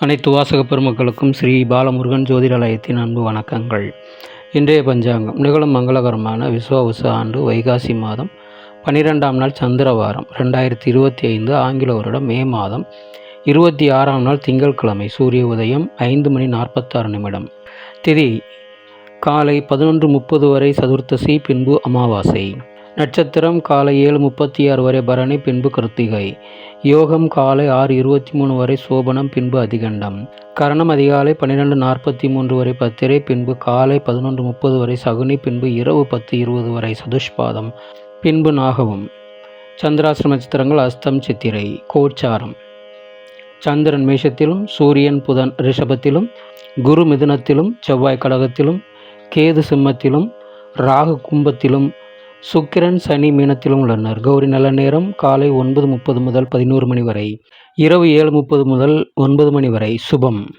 அனைத்து வாசக பெருமக்களுக்கும் ஸ்ரீ பாலமுருகன் ஜோதிடாலயத்தின் அன்பு வணக்கங்கள். இன்றைய பஞ்சாங்கம் நிகழும் மங்களகரமான விஸ்வாவச ஆண்டு வைகாசி மாதம் பன்னிரெண்டாம் நாள் சந்திரவாரம் ரெண்டாயிரத்தி இருபத்தி ஐந்து ஆங்கில வருடம் மே மாதம் இருபத்தி ஆறாம் நாள் திங்கட்கிழமை சூரிய உதயம் ஐந்து மணி நாற்பத்தாறு நிமிடம். திதி காலை பதினொன்று முப்பது வரை சதுர்த்தசி பின்பு அமாவாசை. நட்சத்திரம் காலை ஏழு முப்பத்தி ஆறு வரை பரணி பின்பு கிருத்திகை. யோகம் காலை ஆறு இருபத்தி மூணு வரை சோபனம் பின்பு அதிகண்டம். கரணம் அதிகாலை பன்னிரெண்டு நாற்பத்தி மூன்று வரை பத்திரை பின்பு காலை பதினொன்று முப்பது வரை சகுனி பின்பு இரவு பத்து இருபது வரை சதுஷ்பாதம் பின்பு நாகவும் சந்திராசிரம நட்சத்திரங்கள் அஸ்தம் சித்திரை கோச்சாரம். சந்திரன் மேஷத்திலும் சூரியன் புதன் ரிஷபத்திலும் குரு மிதுனத்திலும் செவ்வாய் கடகத்திலும் கேது சிம்மத்திலும் ராகு கும்பத்திலும் சுக்கிரன் சனி மீனத்திலும் உள்ளனர். கௌரி நல்ல நேரம் காலை ஒன்பது முப்பது முதல் பதினோரு மணி வரை. இரவு ஏழு முப்பது முதல் ஒன்பது மணி வரை. சுபம்.